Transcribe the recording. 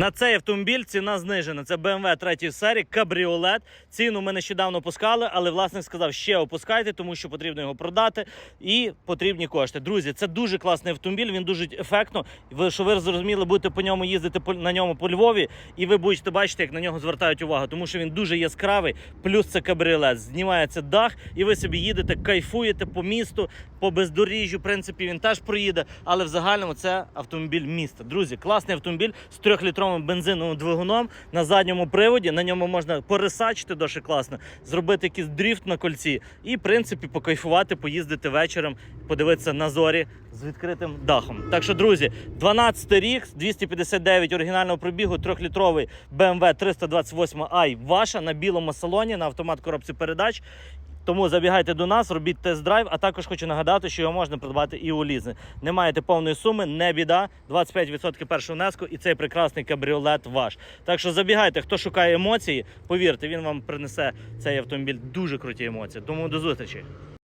На цей автомобіль ціна знижена. Це BMW 3 серії кабріолет. Ціну ми нещодавно опускали, але власник сказав, ще опускайте, тому що потрібно його продати і потрібні кошти. Друзі, це дуже класний автомобіль. Він дуже ефектно. Ви що ви зрозуміли, будете по ньому їздити на ньому по Львові, і ви будете бачити, як на нього звертають увагу, тому що він дуже яскравий. Плюс це кабріолет. Знімається дах, і ви собі їдете, кайфуєте по місту, по бездоріжжю. В принципі, він теж проїде, але в загальному це автомобіль міста. Друзі, класний автомобіль з трьохлітровим бензиновим двигуном на задньому приводі. На ньому можна порисачити дуже класно, зробити якийсь дріфт на кольці і, в принципі, покайфувати, поїздити вечором, подивитися на зорі з відкритим дахом. Так що, друзі, 12 рік, 259 оригінального пробігу, трьохлітровий BMW 328i ваша на білому салоні на автомат коробці передач. Тому забігайте до нас, робіть тест-драйв. А також хочу нагадати, що його можна придбати і у лізинг. Не маєте повної суми, не біда. 25% першого внеску, і цей прекрасний кабріолет ваш. Так що забігайте, хто шукає емоції, повірте, він вам принесе цей автомобіль дуже круті емоції. Тому до зустрічі.